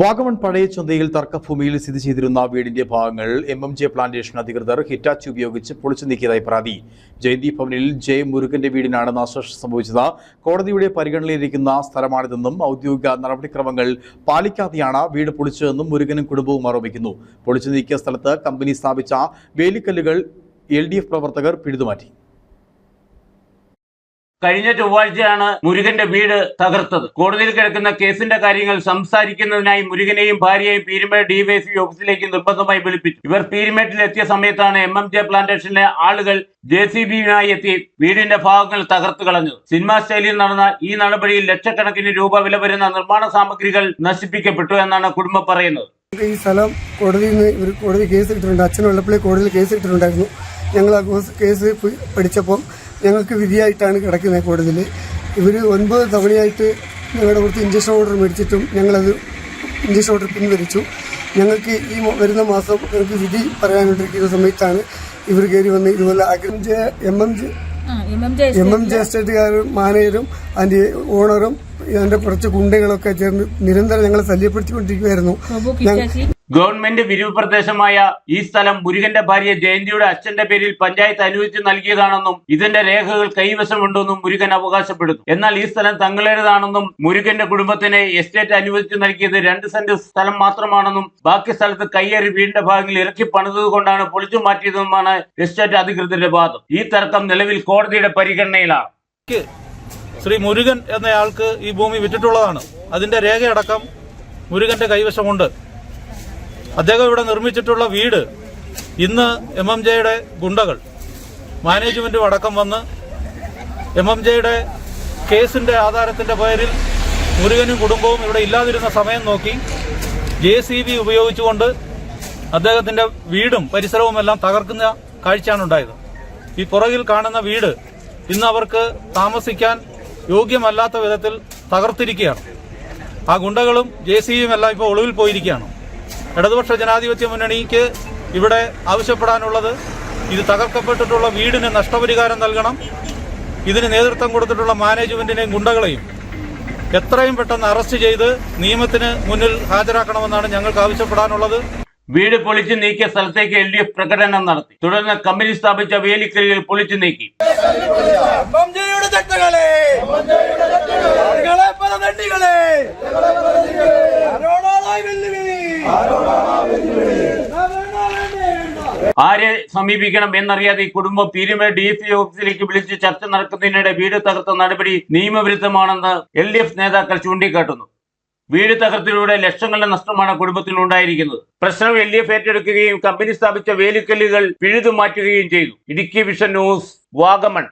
വാഗമൺ പഴയ ചന്തയിൽ തർക്കഭൂമിയിൽ സ്ഥിതി ചെയ്തിരുന്ന വീടിന്റെ ഭാഗങ്ങൾ എം എം ജെ പ്ലാന്റേഷൻ അധികൃതർ ഹിറ്റാച്ച് ഉപയോഗിച്ച് പൊളിച്ചു നീക്കിയതായി പരാതി. ജയന്തി ഭവനിൽ ജെ മുരുകന്റെ വീടിനാണ് നാശനഷ്ടം സംഭവിച്ചത്. കോടതിയുടെ പരിഗണനയിലിരിക്കുന്ന സ്ഥലമാണിതെന്നും ഔദ്യോഗിക നടപടിക്രമങ്ങൾ പാലിക്കാതെയാണ് വീട് പൊളിച്ചതെന്നും മുരുകനും കുടുംബവും ആരോപിക്കുന്നു. പൊളിച്ചു നീക്കിയ സ്ഥലത്ത് കമ്പനി സ്ഥാപിച്ച വേലിക്കല്ലുകൾ എൽ പ്രവർത്തകർ പിഴുതുമാറ്റി കഴിഞ്ഞ ചൊവ്വാഴ്ചയാണ് മുരുകന്റെ വീട് തകർത്തത്. കോടതിയിൽ കിടക്കുന്ന കേസിന്റെ കാര്യങ്ങൾ സംസാരിക്കുന്നതിനായി മുരുകനെയും ഭാര്യയെയും പീരുമേട് ഡിവൈഎസ്പി ഓഫീസിലേക്ക് നിർബന്ധമായി വിളിപ്പിച്ചു. ഇവർ പീരുമേട്ടിൽ എത്തിയ സമയത്താണ് എം എം ജെ പ്ലാന്റേഷനിലെ ആളുകൾ ജെ സി ബിയുമായി എത്തി വീടിന്റെ ഭാഗങ്ങൾ തകർത്തു കളഞ്ഞു സിനിമാ സ്റ്റൈലിൽ നടന്ന ഈ നടപടിയിൽ ലക്ഷക്കണക്കിന് രൂപ വില വരുന്ന നിർമ്മാണ സാമഗ്രികൾ നശിപ്പിക്കപ്പെട്ടു എന്നാണ് കുടുംബം പറയുന്നത്. ഈ സ്ഥലം കോടതിയിൽ നിന്ന് ഇവർ കോടതി കേസ് ഇട്ടിട്ടുണ്ട് അച്ഛൻ ഉള്ളപ്പോഴേ കോടതിയിൽ കേസ് ഇട്ടിട്ടുണ്ടായിരുന്നു ഞങ്ങൾ ആ കേസ് പഠിച്ചപ്പോൾ പഠിച്ചപ്പം ഞങ്ങൾക്ക് വിധിയായിട്ടാണ് കിടക്കുന്നത് കോടതിയിൽ. ഇവർ ഒൻപത് തവണയായിട്ട് ഞങ്ങളുടെ കൊടുത്ത് ഇഞ്ചക്ഷൻ ഓർഡർ മേടിച്ചിട്ടും ഞങ്ങളത് ഇഞ്ചക്ഷൻ ഓർഡർ പിൻവലിച്ചു. ഞങ്ങൾക്ക് ഈ വരുന്ന മാസം ഞങ്ങൾക്ക് വിധി പറയാനുണ്ടിരിക്കുന്ന സമയത്താണ് ഇവർ കയറി വന്ന് ഇതുപോലെ അഗ്രം J M M J M M J എസ്റ്റേറ്റുകാരും മാനേജരും അതിന്റെ ഓണറും അതിന്റെ കുറച്ച് ഗുണ്ടകളൊക്കെ ചേർന്ന് നിരന്തരം ഞങ്ങളെ ശല്യപ്പെടുത്തിക്കൊണ്ടിരിക്കുകയായിരുന്നു ഗവൺമെന്റ് വിരിവ് പ്രദേശമായ ഈ സ്ഥലം മുരുകന്റെ ഭാര്യ ജയന്തിയുടെ അച്ഛന്റെ പേരിൽ പഞ്ചായത്ത് അനുവദിച്ച് നൽകിയതാണെന്നും ഇതിന്റെ രേഖകൾ കൈവശമുണ്ടെന്നും മുരുകൻ അവകാശപ്പെടുന്നു. എന്നാൽ ഈ സ്ഥലം തങ്ങളുടേതാണെന്നും മുരുകന്റെ കുടുംബത്തിന് എസ്റ്റേറ്റ് അനുവദിച്ചു നൽകിയത് രണ്ട് സെന്റ് സ്ഥലം മാത്രമാണെന്നും ബാക്കി സ്ഥലത്ത് കയ്യേറി വീടിന്റെ ഭാഗങ്ങളിൽ ഇറക്കി പണിതത് കൊണ്ടാണ് പൊളിച്ചു മാറ്റിയതെന്നുമാണ് എസ്റ്റേറ്റ് അധികൃതരുടെ വാദം. ഈ തർക്കം നിലവിൽ കോടതിയുടെ പരിഗണനയിലാണ്. ശ്രീ മുരുകൻ എന്നയാൾക്ക് ഈ ഭൂമി വിറ്റിട്ടുള്ളതാണ്. അതിന്റെ രേഖയടക്കം മുരുകന്റെ കൈവശമുണ്ട്. അദ്ദേഹം ഇവിടെ നിർമ്മിച്ചിട്ടുള്ള വീട് ഇന്ന് എം എം ജെയുടെ ഗുണ്ടകൾ. മാനേജ്മെന്റും അടക്കം വന്ന് എം എം ജെയുടെ കേസിന്റെ ആധാരത്തിന്റെ പേരിൽ മുരുകനും കുടുംബവും ഇവിടെ ഇല്ലാതിരുന്ന സമയം നോക്കി ജെ സി ബി ഉപയോഗിച്ചുകൊണ്ട് അദ്ദേഹത്തിന്റെ വീടും പരിസരവും എല്ലാം തകർക്കുന്ന കാഴ്ചയാണ് ഉണ്ടായത്. ഈ പുറകിൽ കാണുന്ന വീട് ഇന്ന് അവർക്ക് താമസിക്കാൻ യോഗ്യമല്ലാത്ത വിധത്തിൽ തകർത്തിരിക്കുകയാണ്. ആ ഗുണ്ടകളും ജെ സി ബിയും എല്ലാം ഇപ്പോൾ ഒളിവിൽ പോയിരിക്കുകയാണ്. ഇടതുപക്ഷ ജനാധിപത്യ മുന്നണിക്ക് ഇവിടെ ആവശ്യപ്പെടാനുള്ളത് ഇത് തകർക്കപ്പെട്ടിട്ടുള്ള വീടിന് നഷ്ടപരിഹാരം നൽകണം. ഇതിന് നേതൃത്വം കൊടുത്തിട്ടുള്ള മാനേജ്മെന്റിനെയും ഗുണ്ടകളെയും എത്രയും പെട്ടെന്ന് അറസ്റ്റ് ചെയ്ത് നിയമത്തിന് മുന്നിൽ ഹാജരാക്കണമെന്നാണ് ഞങ്ങൾക്ക് ആവശ്യപ്പെടാനുള്ളത്. വീട് പൊളിച്ചു നീക്കിയ സ്ഥലത്തേക്ക് എൽ ഡി എഫ് പ്രകടനം നടത്തി. തുടർന്ന് കമ്പനി സ്ഥാപിച്ച വേലിക്കലിൽ പൊളിച്ചു നീക്കി. ആരെ സമീപിക്കണം എന്നറിയാതെ ഈ കുടുംബം പീരുമേട് ഡി എഫ് ഓഫീസിലേക്ക് വിളിച്ച് ചർച്ച നടക്കുന്നതിനിടെ വീട് തകർത്ത നടപടി നിയമവിരുദ്ധമാണെന്ന് എൽ ഡി എഫ് നേതാക്കൾ ചൂണ്ടിക്കാട്ടുന്നു. വീട് തകർത്തിലൂടെ ലക്ഷങ്ങളുടെ നഷ്ടമാണ് കുടുംബത്തിനുണ്ടായിരിക്കുന്നത് പ്രശ്നം എൽ ഡി എഫ് ഏറ്റെടുക്കുകയും കമ്പനി സ്ഥാപിച്ച വേലിക്കല്ലുകൾ പിഴുതു മാറ്റുകയും ചെയ്തു. Idukki vision news Vagamon.